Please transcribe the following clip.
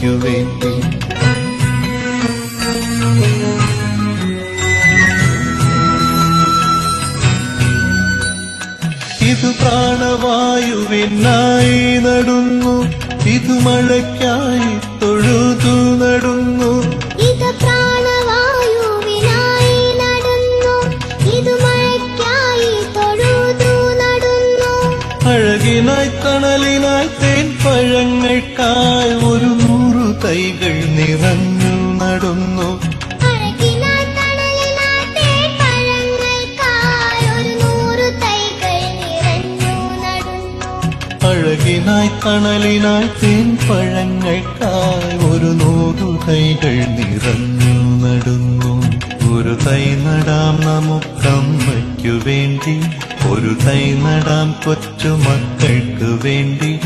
നാളേക്കു വേണ്ടി. ഇത് പ്രാണവായുവിനായി നടുന്നു ഇത് മഴയ്ക്കായി തൊഴുതു നടുന്നു. ഇത് പ്രാണവായുവിനായി നടന്നു ഇത് മഴയ്ക്കായി തൊഴുതു നടന്നു. അഴകിനായി തണലിനായി തേൻ പഴങ്ങൾക്കായി ഒരു തൈകൾ നിറഞ്ഞു നടുന്നു. തേൻപഴങ്ങൾക്കായി അഴകിനായി തണലിനായി തേൻ പഴങ്ങൾക്കായി ഒരു നൂറു തൈകൾ നിറഞ്ഞു നടുന്നു. ഒരു തൈ നടാം നമുക്കമ്മയ്ക്കു വേണ്ടി ഒരു തൈ നടാം കൊച്ചു മക്കൾക്ക് വേണ്ടി.